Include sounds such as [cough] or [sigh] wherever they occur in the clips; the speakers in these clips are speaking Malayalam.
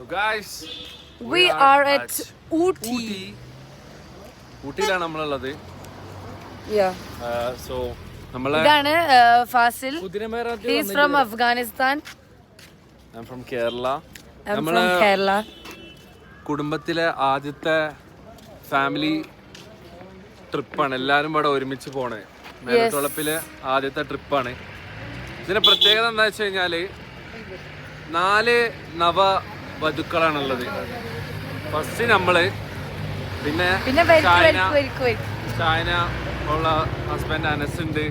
So guys, we are at Ooty ഊട്ടിയിലാണ് നമ്മളുള്ളത്. Yeah. സോ നമ്മളെ ഇതാണ് uh, Fazil. He's from Afghanistan I from Kerala I'm നമ്മൾ from കേരള കുടുംബത്തിലെ ആദ്യത്തെ ഫാമിലി ട്രിപ്പാണ് എല്ലാരും ഇവിടെ ഒരുമിച്ച് പോണേ. മേലത്തുളപ്പിലെ ആദ്യത്തെ ട്രിപ്പാണ് ഇതിന്റെ പ്രത്യേകത എന്താ വെച്ച് കഴിഞ്ഞാൽ നാല് നവ വധുക്കളാണുള്ളത്. ഫസ്റ്റ് നമ്മൾ പിന്നെ വരിക്ക് ഉള്ള ഹസ്ബൻഡ് അനസ് ഉണ്ട്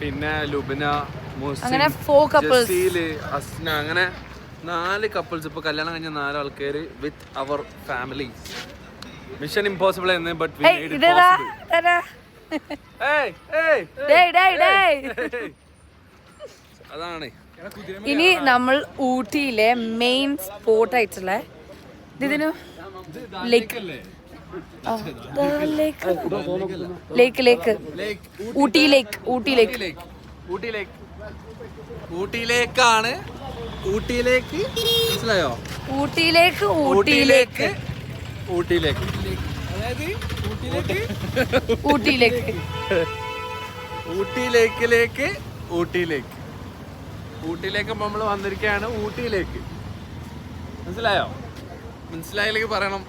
പിന്നെ ലുബിന അങ്ങനെ അസ്ന അങ്ങനെ നാല് കപ്പിൾസ് ഇപ്പൊ കല്യാണം കഴിഞ്ഞ നാല് ആൾക്കാര് വിത്ത് അവർ ഫാമിലി മിഷൻ ഇമ്പോസിബിൾ എന്ന് ബട്ട്. അതാണ്. ഇനി നമ്മൾ ഊട്ടിയിലെ മെയിൻ സ്പോട്ട് ആയിട്ടുള്ള ഇതിനു ലേക്ക് ലേക്ക് ലേക്ക് ലേക്ക് ഊട്ടി ലേക്ക് ഊട്ടി ലേക്ക് ഊട്ടിയിലേക്ക് ഊട്ടിയിലേക്കാണ് ഊട്ടിയിലേക്ക് മനസ്സിലായോ? ഊട്ടിയിലേക്ക് ഊട്ടിയിലേക്ക് ഊട്ടിയിലേക്ക് ഊട്ടിയിലേക്ക് ഊട്ടിയിലേക്ക് ഊട്ടിയിലേക്ക് ഊട്ടിയിലേക്ക് നമ്മൾ വന്നിരിക്കുകയാണ് ഊട്ടിയിലേക്ക്. മനസ്സിലായോ? മനസ്സിലായില്ലെങ്കിൽ പറയണം.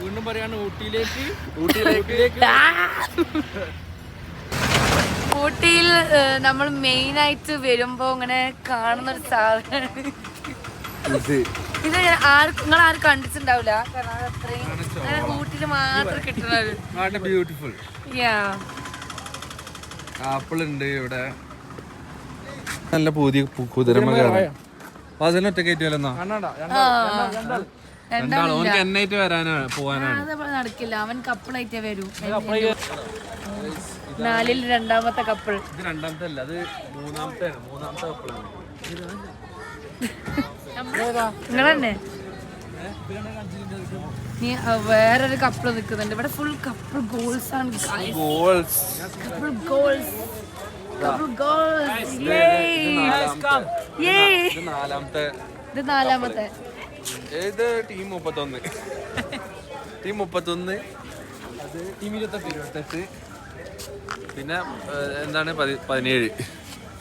വീണ്ടും പറയാണ് ഊട്ടിയിലേക്ക്. ഊട്ടിയിലേക്ക്. ഊട്ടിയിൽ നമ്മൾ മെയിൻ ആയിട്ട് വരുമ്പോ ഇങ്ങനെ കാണുന്ന ഒരു സാധനം. ഇത്. ആർക്കും നിങ്ങൾ ആരും കണ്ടിട്ടുണ്ടാവില്ല? കാരണം അത്രയും ഊട്ടിയിൽ മാത്രം കിട്ടുന്നത് ബ്യൂട്ടിഫുൾ യാ ആപ്പിൾ ഉണ്ട് ഇവിടെ. നല്ല പുതിയ കുതിരമ വാസലിന് ഒറ്റ കണ്ണാണ്ട? രണ്ടാളും ഓനക്ക് എന്നായിട്ട് വരാനാണ് പോവാനാണ്. അതേപോലെ നടക്കില്ല. അവൻ കപ്പിളായിട്ടേ വരൂ. നാലിൽ രണ്ടാമത്തെ കപ്പിൾ. ഇത് രണ്ടാമത്തെ അല്ല അത് മൂന്നാമത്തെ മൂന്നാമത്തെ കപ്പിളാണ്. നിങ്ങൾ തന്നെ നീ ആ, വേറൊരു കപ്പിൾ നിൽക്കുന്നുണ്ട്. ഇവിടെ ഫുൾ കപ്പിൾ ഗോൾസ് ആണ് couple goals couple goals couple Yay! ഇത് നാലാമത്തെ ഇത് നാലാമത്തെ. ഏത് ടീം മുപ്പത്തൊന്ന്. [laughs] ടീം മുപ്പത്തൊന്ന്. ടീം ഇരുപത്തെട്ട് ഇരുപത്തെട്ട്. പിന്നെ ഏഹ്, എന്താണ് പതി- പതിനേഴ്.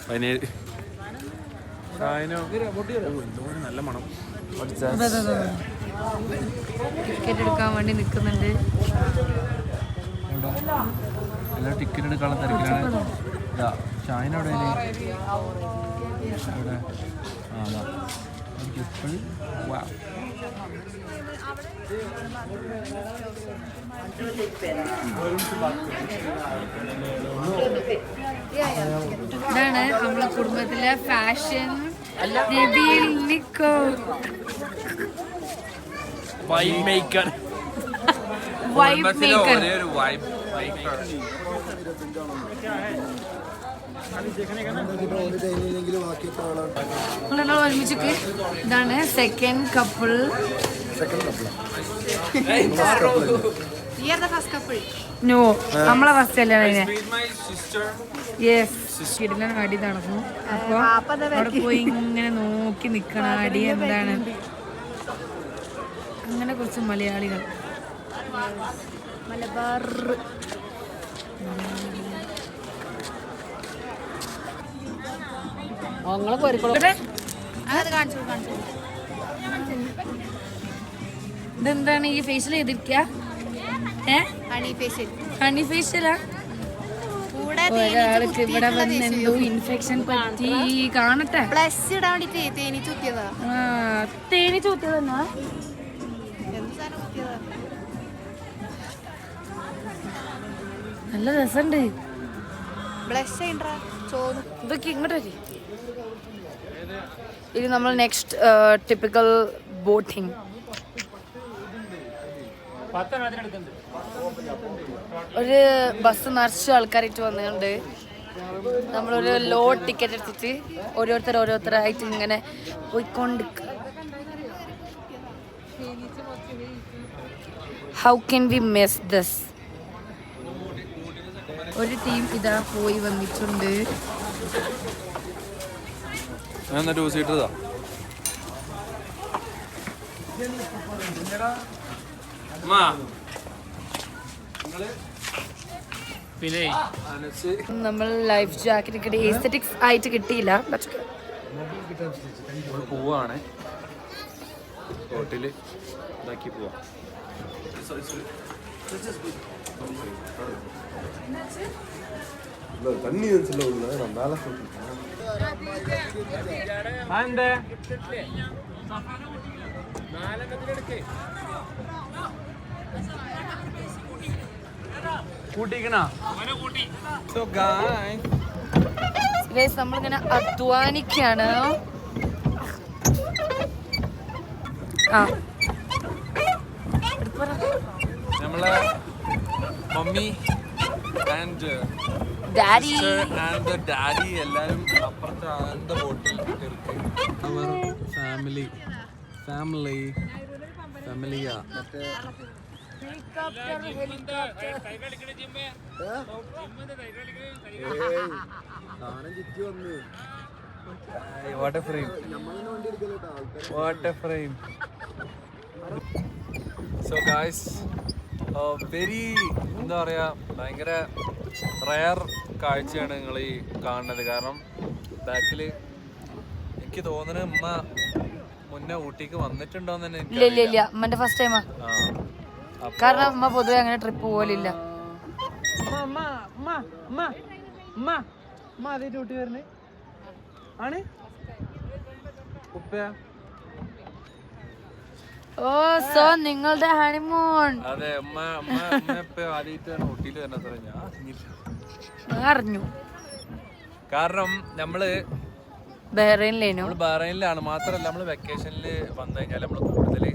പതിനേഴ്? നല്ല മണം. ടിക്കറ്റ് എടുക്കാൻ വേണ്ടി നിൽക്കുന്നുണ്ട് എല്ലാ ടിക്കറ്റ് എടുക്കാനുള്ള തിരക്കിലാണ്. ഇതാ. അവിടെ. ആ അതാ വാ ഇതാണ് നമ്മളെ കുടുംബത്തിലെ ഫാഷൻ നിക്കോ. Wine maker vibe maker vibe നിങ്ങളെല്ലാം ഒരുമിച്ചിട്ട് ഇതാണ് സെക്കൻഡ് കപ്പിൾ നോ നമ്മളെ ഫസ്റ്റ് അല്ലേ മൈ സിസ്റ്റർ യെസ് കിടിലൻ അടി നടന്നു. അപ്പൊ അവിടെ പോയി ഇങ്ങനെ നോക്കി നിക്കണ അടി എന്താണ്? അങ്ങനെ കുറച്ച് മലയാളികൾ. മലബാർ. ഇവിടെ ഇതെന്താണ് ഈ ഫേഷ്യൽ ചെയ്തിരിക്ക? ഹണി ഫേഷ്യലാ ഒരാൾക്ക് ഇവിടെ വന്ന് എന്തോ ഇൻഫെക്ഷൻ പറ്റി കാണട്ടെ. തേനി ചുറ്റിയതാ ആ തേനി ചൂത്തിയതെന്നാ നല്ല രസമുണ്ട് ഇതൊക്കെ ഇങ്ങോട്ട് ഇത് നമ്മൾ നെക്സ്റ്റ് ടിപ്പിക്കൽ ബോട്ടിങ് ഒരു ബസ് നിറച്ച് ആൾക്കാരായിട്ട് വന്നുകൊണ്ട് നമ്മളൊരു ലോ ടിക്കറ്റ് എടുത്തിട്ട് ഓരോരുത്തർ ഓരോരുത്തരായിട്ട് ഇങ്ങനെ പോയിക്കൊണ്ട് how can we miss this ഒരു ടീം ഇതാ പോയി വന്നിട്ടുണ്ട്. എന്നിട്ട് നമ്മൾ ലൈഫ് ജാക്കറ്റ് കിട്ടി. എസ്തറ്റിക്സ് ആയിട്ട് കിട്ടിയില്ല. പോവാണ്. ഹോട്ടലിൽ ഇതാക്കി പോവാം. தண்ணி வந்துச்சுல உள்ள நான் மேலே சொல்லிட்டேன் അതെന്തേ കൂട്ടിക്കണ സോ ഗായ് ഗൈസ് നമ്മളിങ്ങനെ അധ്വാനിക്കാണ് ആ നമ്മളെ mummy and daddy and daddy എല്ലാവരും അപ്പുറത്തെ ആൻഡ് ബോട്ടിൽ അവർ ഫാമിലി ഫാമിലി ഫാമിലിയാ മറ്റേ frame what frame so guys very എന്താ പറയുക ഭയങ്കര റയർ കാഴ്ചയാണ് നിങ്ങൾ ഈ കാണുന്നത്. കാരണം ബാക്കിൽ എനിക്ക് തോന്നുന്നത് ഉമ്മ മുന്നേ ഊട്ടിക്ക് വന്നിട്ടുണ്ടോന്ന് തന്നെ ഇല്ല ഇല്ല ഇല്ല. അമ്മന്റെ ഫസ്റ്റ് ടൈമാ അപ്പൊ- കാരണം അമ്മ പൊതുവെ അങ്ങനെ ട്രിപ്പ് പോലില്ല ആണ്? ഉപ്പയാ? ഓ സോ നിങ്ങളുടെ ഹണിമൂൺ അതെ ഉമ്മ ഉമ്മ ഉമ്മ ഇപ്പൊ ആദ്യമായിട്ടാണ് ഊട്ടിയിൽ വരുന്നത് ഞാൻ അറിഞ്ഞില്ല. അറിഞ്ഞു. കാരണം നമ്മൾ ബഹ്റൈനിലേനു? നമ്മൾ ബഹ്റൈനിലാണ്. മാത്രമല്ല നമ്മൾ വെക്കേഷനിൽ വന്നു കഴിഞ്ഞാൽ നമ്മൾ കൂടുതൽ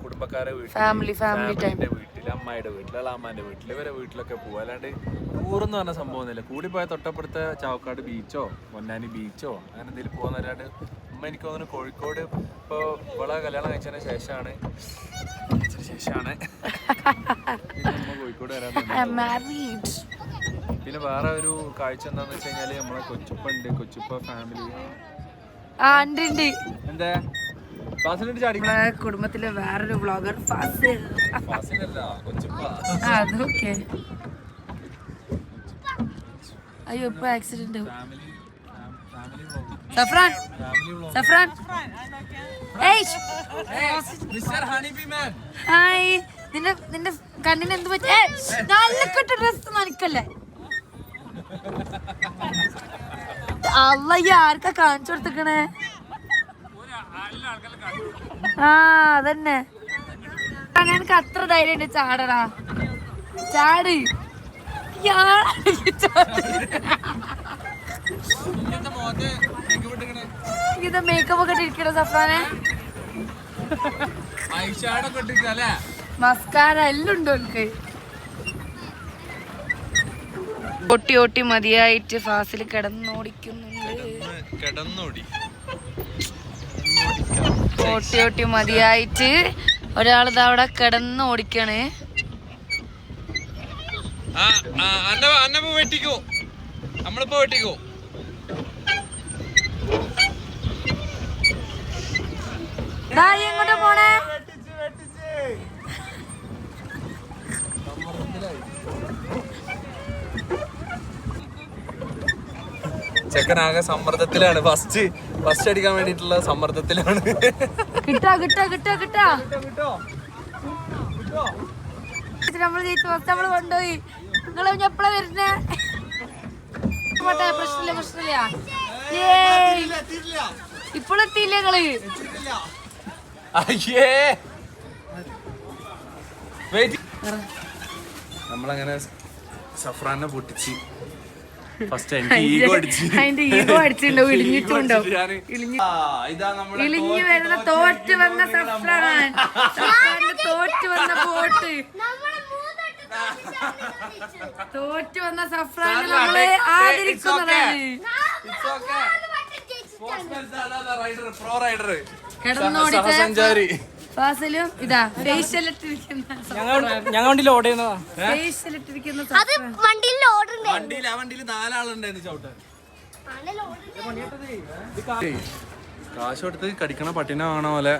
കുടുംബക്കാരെ വീട്ടിൽ ഫാമിലി ഫാമിലി ടൈം ഫാമിലിന്റെ വീട്ടിൽ അമ്മായിയുടെ വീട്ടിൽ അമ്മാന്റെ വീട്ടിൽ ഇവരെ വീട്ടിലൊക്കെ പോകും അല്ലാണ്ട് ടൂർ എന്ന് പറഞ്ഞ സംഭവമൊന്നുമില്ല കൂടിപ്പോയ തൊട്ടപ്പുറത്തെ ചാവക്കാട് ബീച്ചോ പൊന്നാനി ബീച്ചോ അങ്ങനെ എന്തെങ്കിലും പോകുന്നവരാണ്ട് അമ്മ എനിക്ക് തോന്നുന്നു കോഴിക്കോട് ഇപ്പോൾ ഇവളെ കല്യാണം കഴിച്ചതിന് ശേഷമാണ് ശേഷമാണ് കോഴിക്കോട് വരാൻ. പിന്നെ വേറെ ഒരു കാഴ്ച എന്താന്ന് വെച്ച് കഴിഞ്ഞാൽ നമ്മളെ കൊച്ചുപ്പ ഉണ്ട്. കൊച്ചുപ്പ ഫാമിലി എന്താ? നമ്മളെ കുടുംബത്തിലെ വേറൊരു വ്ളോഗർ ഫാസിൽ. അതൊക്കെ. അയ്യോ ഇപ്പൊ ആക്സിഡന്റ് സഫ്രാൻ സഫ്രാൻ. ഹായ്. നിന്റെ നിന്റെ കണ്ണിന് എന്ത് പറ്റി? നല്ല കിട്ട ഡ്രസ് നനക്കല്ലേ [laughs] അല്ല ഈ ആർക്കാ കാണിച്ചു കൊടുത്തിക്കണേ ആ അതന്നെ. എനിക്ക് അത്ര ധൈര്യം ചാടടാ. ചാട്. ഇത് മേക്കപ്പ് ഒക്കെ ഇട്ടിരിക്കണോ സഫാനെ മസ്കാര എല്ലാം ഉണ്ട് എനിക്ക് ഒട്ടി ഒട്ടി മതിയായിട്ട് ഫാസിൽ കിടന്നോടിക്കുന്നുണ്ട്. കിടന്നോടി. ഓട്ടി ഓട്ടി മതിയായിട്ട് ഒരാളിത് അവിടെ കിടന്ന് ഓടിക്കാണ്. വെട്ടിക്കോ. നമ്മളിപ്പോ വെട്ടിക്കോ. ദാ ഈ പോണേ. ചെക്കനാകെ സമ്മർദ്ദത്തിലാണ്. ഫസ്റ്റ് ഫസ്റ്റ് അടിക്കാൻ വേണ്ടിയിട്ടുള്ള സമ്മർദ്ദത്തിലാണ്. കിട്ടാ കിട്ടാ കിട്ടാ കിട്ടാ? നമ്മൾ ജയിച്ചു ഫസ്റ്റ് നമ്മൾ കൊണ്ടുപോയി. നിങ്ങൾ ഇനി എപ്പഴാ വരുന്നേ? പ്രശ്നമില്ല പ്രശ്നമില്ല. ഇപ്പോഴെത്തിയില്ല നിങ്ങൾ. അയ്യേ. നമ്മളങ്ങനെ സഫ്രാനെ പൊട്ടിച്ച് ഫസ്റ്റ് എനിക്ക് ഈഗോ അടിച്ച്. അതിന്റെ ഈഗോ അടിച്ചിട്ടുണ്ടോ [laughs] ഇളിഞ്ഞിട്ടുണ്ടോ ഇളിഞ്ഞു ഇതാ നമ്മുടെ ഇളിഞ്ഞു വരുന്ന തോറ്റ് വന്ന സഫ്രാൻ സഫ്രാന്റെ തോറ്റ് വന്ന ബോട്ട് തോറ്റ് വന്ന സഫ്രാൻ നമ്മളെ ആദരിക്കുന്നതാണ് പ്രോ റൈഡർ കിടന്നോടിച്ച സഹസഞ്ചാരി. ഫാസിലും ഇതാ ഫേഷ്യൽ ഞങ്ങൾ വണ്ടി ലോഡ് ചെയ്യുന്നതാ. ഫേഷ്യൽ ഇട്ടിരിക്കുന്ന അത് വണ്ടിയിൽ ഓർഡർ വണ്ടിയിൽ ആ വണ്ടിയിൽ നാലാളുണ്ടായിരുന്നു ചവിട്ടാൻ കാശ് കൊടുത്ത് കടിക്കണ പട്ടിനെ കാണാൻ പോലെ.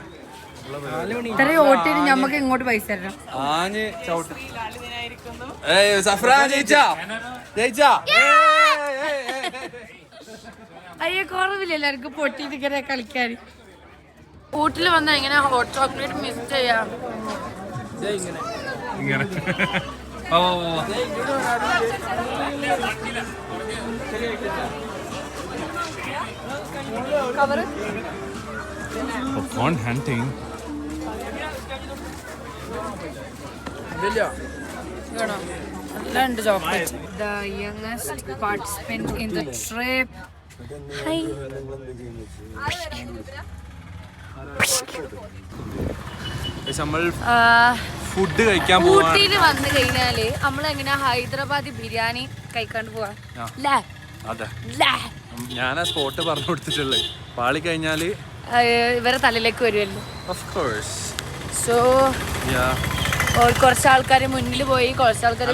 ഇത്രയും ഓട്ടിട്ട് ഞമ്മക്ക് ഇങ്ങോട്ട് പൈസ തരണം. ആഞ്ഞ് ചവിട്ട്. ഏയ് സഫ്രാൻ ജയിച്ചാ. ജയിച്ചാ. അയ്യോ കുറവില്ല എല്ലാവർക്കും പൊട്ടിയിട്ട് ഇങ്ങനെ കളിക്കാൻ? ഊട്ടിൽ വന്ന എങ്ങനെ ഹോട്ട് ചോക്ലേറ്റ് മിസ് ചെയ്യാം? ഇങ്ങനെ. ഓ ഓ, ഓ. Popcorn hunting. നല്ല ഉണ്ട് ചോക്ലേറ്റ് ദ ഫുഡ് കഴിക്കാൻ ഊട്ടിയിൽ വന്നു കഴിഞ്ഞാൽ നമ്മളെങ്ങനെ ഹൈദരാബാദി ബിരിയാണി കഴിക്കാണ്ട് പോവാ? അതെ? ഞാൻ ആ സ്പോട്ട് പറഞ്ഞു കൊടുത്തിട്ടുള്ളത് പാളി കഴിഞ്ഞാൽ ഇവരെ തലയിലേക്ക് വരുമല്ലോ സോ കുറച്ച് ആൾക്കാർ മുന്നിൽ പോയി കുറച്ച് ആൾക്കാർ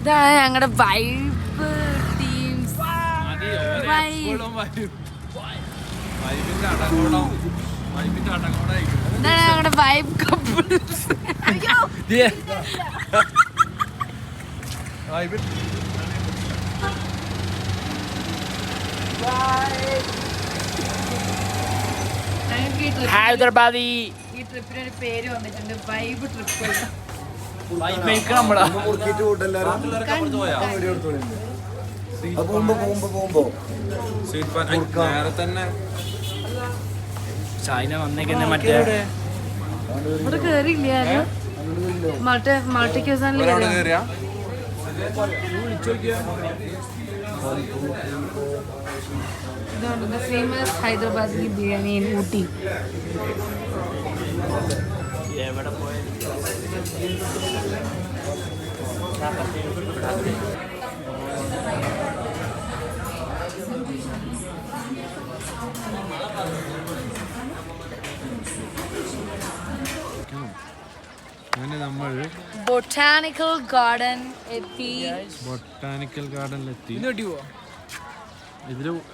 ഇതാണ് ഞങ്ങളുടെ വൈബ് ഇതാണ് ഞങ്ങളുടെ വൈബ് കപ്പിൾസ് ഹൈദരാബാദി. ഈ ട്രിപ്പിന് ഒരു പേര് വന്നിട്ടുണ്ട് വൈബ് ട്രിപ്പ്. എടുത്തോളില്ലേ? അത് പോകുമ്പോ പോകുമ്പോ പോകുമ്പോ. നേരെ തന്നെ. ചൈന വന്നേക്കുന്ന മറ്റേ ഇവിടെ. കേറിയില്ല മൾട്ടി മൾട്ടി ക്യൂസാനിൽ കേറിയാ? ഇതാണ് ഫേമസ് ഹൈദരാബാദി ബിരിയാണി ഇൻ ഊട്ടി. എവിടെ പോയത്? അങ്ങനെ നമ്മൾ ബൊട്ടാനിക്കൽ ഗാർഡൻ എത്തി. ബൊട്ടാനിക്കൽ ഗാർഡനിലെത്തി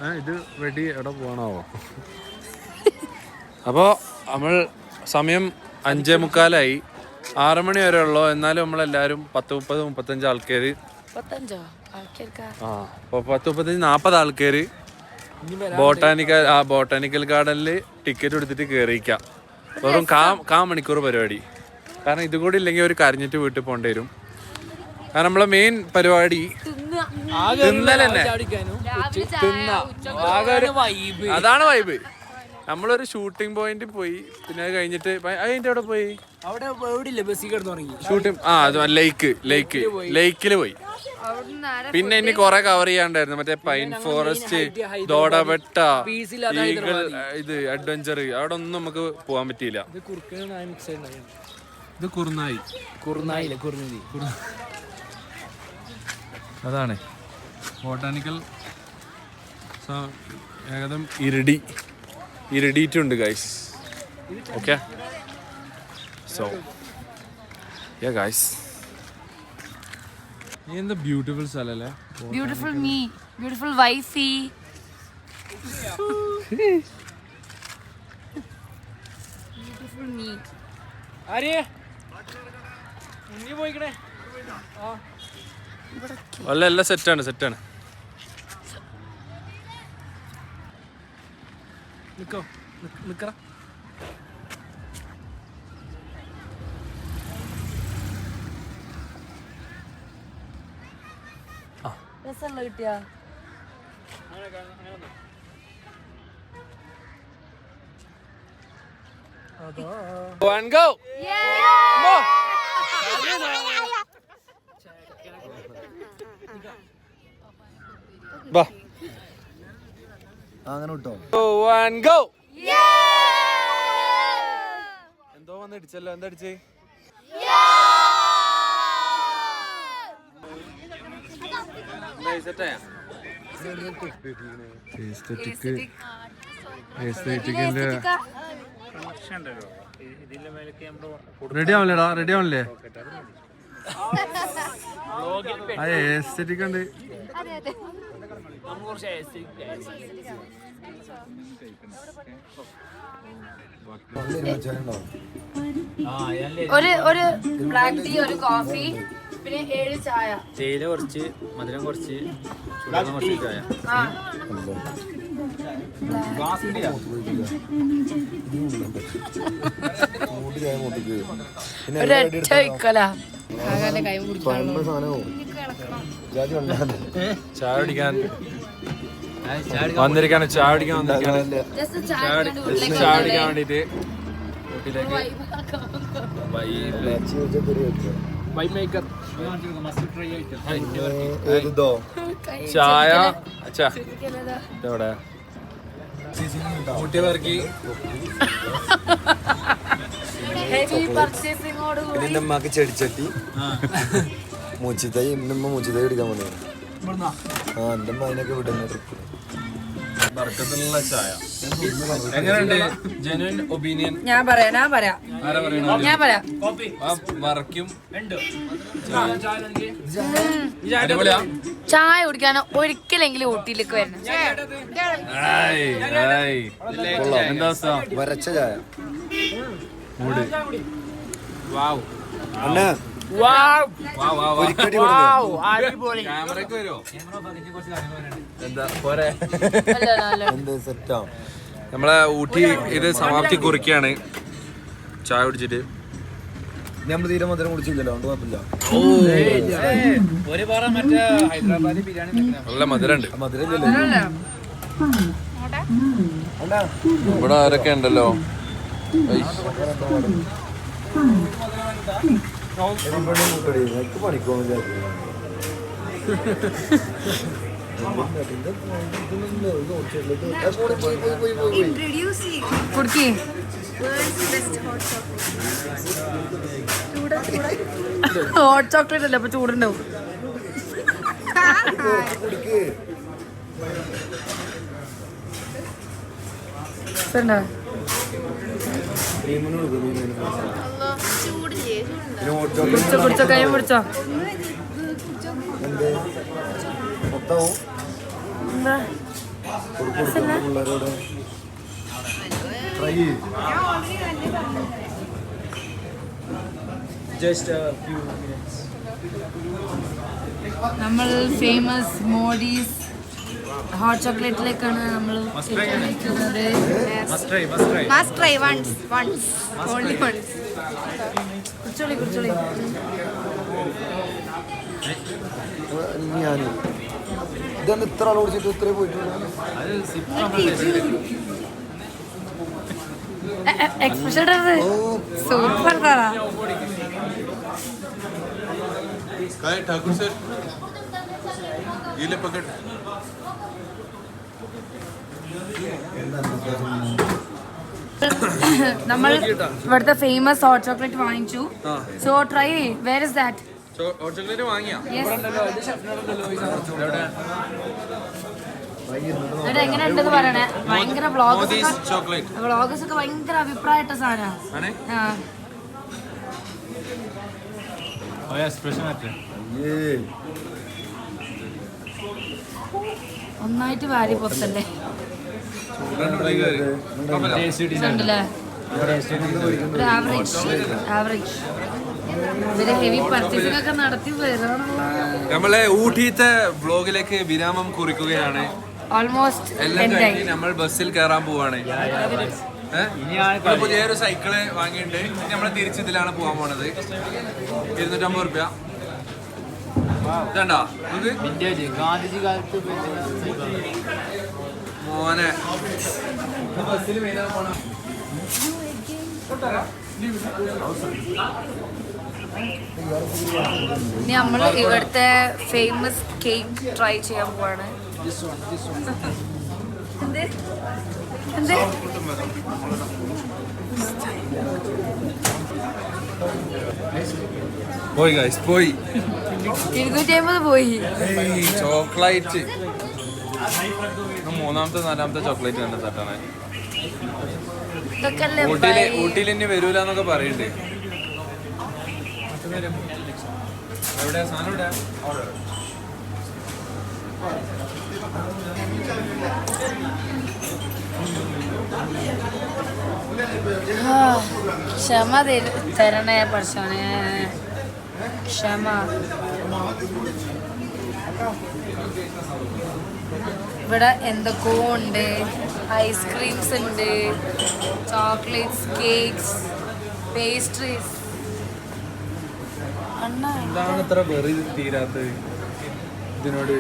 ഏ, ഇത് വെടി എവിടെ പോകണാവോ അപ്പോൾ നമ്മൾ സമയം അഞ്ചേ മുക്കാലായി. ആറ് മണി വരെ ഉള്ളൂ? എന്നാലും നമ്മളെല്ലാവരും പത്ത് മുപ്പത് മുപ്പത്തഞ്ച് ആൾക്കാർ ആൾക്കാർക്കാ? ആ അപ്പോൾ പത്ത് മുപ്പത്തഞ്ച് നാൽപ്പത് ആൾക്കാർ ബോട്ടാനിക്കൽ ആ ബോട്ടാനിക്കൽ ഗാർഡനിൽ ടിക്കറ്റ് എടുത്തിട്ട് കയറിയിക്കാം വെറും കാ കാ മണിക്കൂർ പരിപാടി. കാരണം ഇതും കൂടി ഇല്ലെങ്കിൽ ഒരു കരഞ്ഞിട്ട് വീട്ടിൽ പോകേണ്ടി വരും. കാരണം നമ്മളെ മെയിൻ പരിപാടി തിന്നൽ തന്നെ അതാണ് വൈബ് നമ്മളൊരു ഷൂട്ടിംഗ് പോയിന്റ് പോയി. പിന്നെ അത് കഴിഞ്ഞിട്ട് അതിന്റെ അവിടെ പോയി? അവിടെ എവിടില്ല ബസ്സിൽ കിടന്നു തുടങ്ങി ഷൂട്ടിംഗ് ആ അത് ലേക്ക് ലേക്ക് ലേക്കിൽ പോയി. പിന്നെ ഇനി കൊറേ കവർ ചെയ്യാണ്ടായിരുന്നു. മറ്റേ പൈൻ ഫോറസ്റ്റ് ദോടബെട്ട ഈഗിൾ ഇത് അഡ്വഞ്ചർ അവിടെ ഒന്നും നമുക്ക് പോകാൻ പറ്റിയില്ല. ഇത് കുറുനായില്ല? കുറുനതി അതാണ്. ബോട്ടാനിക്കൽ ഏകദം ഇരടി. ഇരടിയിട്ടുണ്ട് guys okay so yeah guys നീ എന്താ beautiful സ്ഥലല്ലേ? Beautiful me beautiful wifey beautiful me ആര്യേ അല്ല എല്ലാം സെറ്റാണ് സെറ്റാണ് നിക്കോ. നിക്കറ രസമുള്ള കിട്ടിയാ. and go. ബാ [laughs] അങ്ങനെ go എന്തോ വന്ന് ഇടിച്ചല്ലോ. എന്താ അടിച്ചേ റെഡി ആവല്ലേടാ റെഡി ആവണല്ലേ? ആ എസ്തെറ്റിക് ഉണ്ട്. നമുക്ക് കുറച്ച് ഒരു ഒരു ബ്ലാക്ക് ടീ ഒരു കോഫി പിന്നെ ഏഴ് ചായ. തേയില കുറച്ച് മധുരം കുറച്ച് കുറച്ച് ചായ. ഒരൊറ്റ കൈ ചായ കുടിക്കാൻ. വന്നിരിക്കാണ് ചാടിക്കാൻ കുടിക്കാൻ വേണ്ടിട്ട് ചായ എവിടെ പേർക്ക് കൂടി എന്റെ അമ്മയ്ക്ക് ചെടിച്ചട്ടി. മൂച്ചിത്തായി എന്റെ അമ്മ മൂച്ചിത്തൈ എടുക്കാൻ വന്നു ആ എന്റെ അമ്മ അതിനൊക്കെ വിടുന്ന ട്രിപ്പ് ചായ. എങ്ങനെയുണ്ട്? ജെനുവിൻ ഒപ്പീനിയൻ ഞാൻ പറയാം ഞാൻ പറയാം. ആരാ പറയണത്? ഞാൻ പറയാം. ആ വറക്കും അടിപൊളിയാ? ചായ കുടിക്കാൻ ഒരിക്കലെങ്കിലും ഊട്ടിയിലേക്ക് വരണം. ആയ്, ആയ്. എന്താ അവസ്ഥ? വരച്ച ചായ. മൂട്. വാവ്. അണ്ണാ എന്താ പോരെ. എന്ത് സെറ്റാ? നമ്മളെ ഊട്ടി ഇത് സമാപ്തി കുറിക്കാണ്. ചായ കുടിച്ചിട്ട്. നമ്മൾ തീരെ മധുരം കുടിച്ചില്ലല്ലോ അതുകൊണ്ട് കുഴപ്പമില്ല. ഒരു പറ മറ്റേ ഹൈദരാബാദി ബിരിയാണി നല്ല മധുരണ്ട്. ഇവിടെ ആരൊക്കെ ഉണ്ടല്ലോ? എനിക്ക് പണിക്കോന്നില്ല കുടുക്കി ഹോട്ട് ചോക്ലേറ്റ് അല്ലേ? അപ്പൊ ചൂടുണ്ടാവും? കുടിച്ചോ കുടിച്ചോ കൈ പിടിച്ചോ. നമ്മൾ ഫേമസ് മോഡീസ് ഹോട്ട് ചോക്ലേറ്റിലേക്കാണ് നമ്മൾ must try once once only once കുടിച്ചോളി കുടിച്ചോളി ഞാൻ ഇതാണ് ഇത്ര ആൾ കുടിച്ചിട്ട് ഇത്രേ പോയിട്ടുള്ളൂ എക്സ്പ്രഷൻ സൂപ്പർ സാറാ काय ठाकूर सर गेले पकड [coughs] നമ്മൾ ഇവിടുത്തെ ഫേമസ് ഹോട്ട് ചോക്ലേറ്റ് വാങ്ങിച്ചു. So try where is that chocolate വാങ്ങിയാ? പറയണേ? ഭയങ്കര വ്ളോഗസ് ചോക്ലേറ്റ്. വ്ളോഗസ് ഒക്കെ ഭയങ്കര അഭിപ്രായട്ട സാധനമാണ് ഏയ് ഒന്നായിട്ട് വാരി പൊത്തല്ലേ? നമ്മളെ ഊട്ടിത്തെ ബ്ലോഗിലേക്ക് വിരാമം കുറിക്കുകയാണ്. ഓൾമോസ്റ്റ് എല്ലാം കഴിഞ്ഞ് നമ്മൾ ബസ്സിൽ കയറാൻ പോവാണ്. പുതിയൊരു സൈക്കിൾ വാങ്ങിയിട്ടുണ്ട്. ഇനി നമ്മൾ തിരിച്ച് ഇതിലാണ് പോകാൻ പോണത്. ഇരുന്നൂറ്റമ്പത് റുപ്യ. ഇതണ്ടാ? ഗാന്ധിജി കാലത്ത് മോനെ. ബസ്സിൽ വരാൻ പോണ ഇനി നമ്മൾ ഇവിടുത്തെ ഫേമസ് കേക്ക് ട്രൈ ചെയ്യാൻ പോവാണ്? പോയി ഗൈസ് പോയി. ഇരുന്നൂറ്റി അമ്പത് പോയി. ചോക്ലേറ്റ് മൂന്നാമത്തെ നാലാമത്തെ ചോക്ലേറ്റ് കണ്ട തട്ടണേ. ഇതൊക്കെ അല്ലേ ഊട്ടിയിൽ ബൈ. ഊട്ടിയിൽ ഇനി വരൂല എന്നൊക്കെ പറയുന്നുണ്ട് എവിടെയാ? സാധനം എവിടെയാ? ആ, ക്ഷമ തര- തരണേ പഠിച്ചോനെ ക്ഷമ. ഇവിടെ എന്തൊക്കെയോ ഉണ്ട്. ഐസ്ക്രീംസ് ഉണ്ട്. Chocolates cakes pastries. അണ്ണാ എന്താണ് ഇത്ര വെറി തീരാത്തത്? ഇതിനോട്.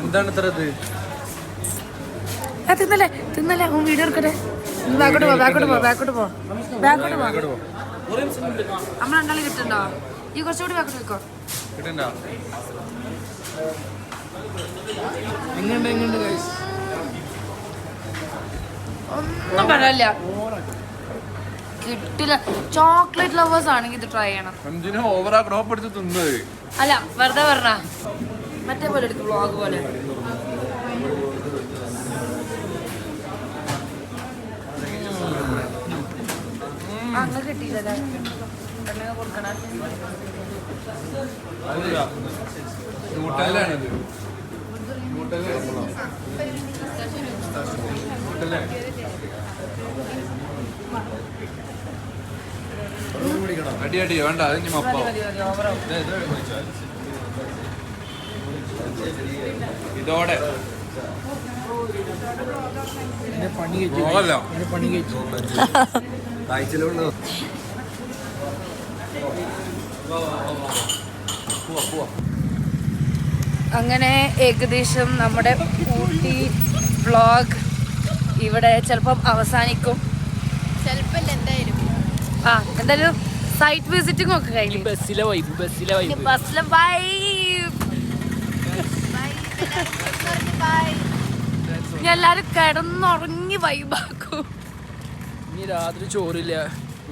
എന്താണ് ഇത്ര ഇത്? തിന്നല്ലേ തിന്നല്ലേ അവൻ വീഡിയോ എടുക്കട്ടെ. ബാക്കോട്ട് പോ ബാക്കോട്ട് പോ ബാക്കോട്ട് പോ. ബാക്കോട്ട് പോ. രണ്ടാളും കിട്ടുന്നുണ്ടോ ഈ കുറച്ചുകൂടി ബാക്കോട്ട് വെക്കോ. കിട്ടണ്ട. എങ്ങനെയുണ്ട് എങ്ങനെയുണ്ട് guys? ഒന്നും പറയല്ല കിട്ടില്ല. ചോക്ലേറ്റ് ലവേഴ്സ് ആണെങ്കിൽ ഇത് ട്രൈ ചെയ്യണം. എന്തിനാ ഓവറാ ക്രോപ്പ് എടുത്ത് തിന്നത്? അല്ല വെറുതെ പറഞ്ഞ. മറ്റേ പോലെ എടുക്കും വ്ളോഗ് പോലെ. അങ്ങനെ കിട്ടിയില്ല കൊടുക്കണം. അടി അടി വേണ്ട അത് ഇനി മപ്പോ ഓ ഓ ഓ ഇതോടെ. ആഴ്ചയിലുള്ളൂ പോവാ പോവാ എന്റെ പണി കഴിച്ചു ആഴ്ചയിലുണ്ടോ അങ്ങനെ ഏകദേശം നമ്മുടെ ഊട്ടി വ്ളോഗ് ഇവിടെ ചിലപ്പം അവസാനിക്കും. ചിലപ്പോ എന്തായാലും. ആ എന്തായാലും സൈറ്റ് വിസിറ്റിംഗ് ഒക്കെ കഴിഞ്ഞു. ബസ്സിലെ വൈബ് ബസ്സിലെ വൈബ് ബസ്സിലെ ബൈ ഞാൻ എല്ലാരും കിടന്നുറങ്ങി വൈബാക്കും ഇനി രാത്രി ചോറില്ല.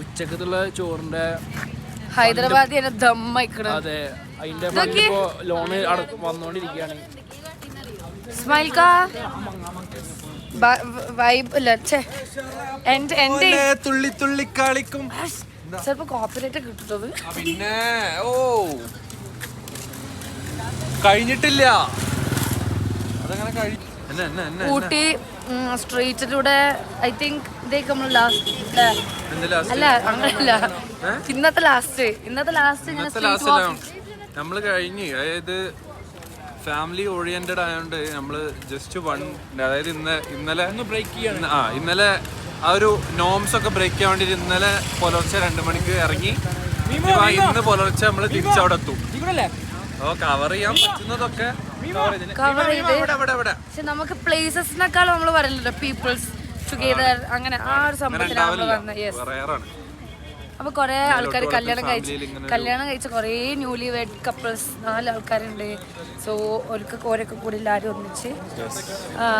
ഉച്ചക്കത്തുള്ള ചോറിന്റെ ഹൈദരാബാദ് ദമ്മയിക്കണം അതെ. അതിന്റെ ഇപ്പോ ലോണ് വന്നോണ്ടിരിക്കുകയാണ് സ്മൈൽ കാ? വൈബ് അല്ല ഛേ. എന്റെ എന്റെ തുള്ളി തുള്ളി കളിക്കും. ചിലപ്പോ കോപ്പറേറ്റ് കിട്ടുന്നത് പിന്നെ ഓ. കഴിഞ്ഞിട്ടില്ല. അതങ്ങനെ കഴി എന്നെ എന്നെ എന്നെ ഊട്ടി സ്ട്രീറ്റിലൂടെ ഐ തിങ്ക് ഇതേക്ക് നമ്മൾ ലാസ്റ്റ് അല്ല അങ്ങനല്ല. ഇന്നത്തെ ലാസ്റ്റ് ഇന്നത്തെ ലാസ്റ്റ് ഇങ്ങനെ നമ്മൾ കഴിഞ്ഞ് അതായത് ഫാമിലി ഓറിയന്റഡ് ആയതുകൊണ്ട് നമ്മൾ ജസ്റ്റ് വൺ അതായത് ഇന്ന് ഇന്നലെ ബ്രേക്ക് ഇന്ന് ആ ഇന്നലെ ആ ഒരു നോംസ് ഒക്കെ ബ്രേക്ക് ചെയ്യാൻ വേണ്ടി ഇന്നലെ പുലർച്ചെ രണ്ട് മണിക്ക് ഇറങ്ങി. ഇപ്പൊ ഇന്ന് പുലർച്ചെ നമ്മൾ തിരിച്ചവിടെ എത്തും ഇവിടല്ലേ? അപ്പൊ കവർ ചെയ്യാൻ പറ്റുന്നതൊക്കെ ഇവ, ചെയ്ത്. പക്ഷെ നമുക്ക് പ്ലേസസിനേക്കാളും നമ്മൾ പറയില്ലല്ലോ പീപ്പിൾസ് ടുഗെദർ അങ്ങനെ ആ ഒരു സംഭവത്തിലാണ് നമ്മൾ വന്നത്. യെസ് റയറാണ് അപ്പൊ കൊറേ ആൾക്കാർ കല്യാണം കഴിച്ച് കല്യാണം കഴിച്ച കൊറേ ന്യൂലി വെഡ് കപ്പിൾസ് നാല് ആൾക്കാരുണ്ട് സോ ഓർക്ക് ഓരൊക്കെ കൂടി എല്ലാവരും ഒന്നിച്ച്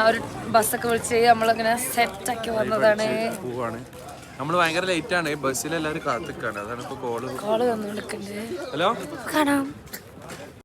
ഒരു ബസ്സൊക്കെ വിളിച്ച് നമ്മളിങ്ങനെ സെറ്റാക്കി വന്നതാണ്. നമ്മൾ ഭയങ്കര ലേറ്റ് ആണ്. ബസ്സിൽ എല്ലാവരും കാത്തിക്കാണ്. അതാണ് ഇപ്പൊ കോൾ കോൾ വന്നു വിളിക്കണ്ട്. ഹലോ കാണാം.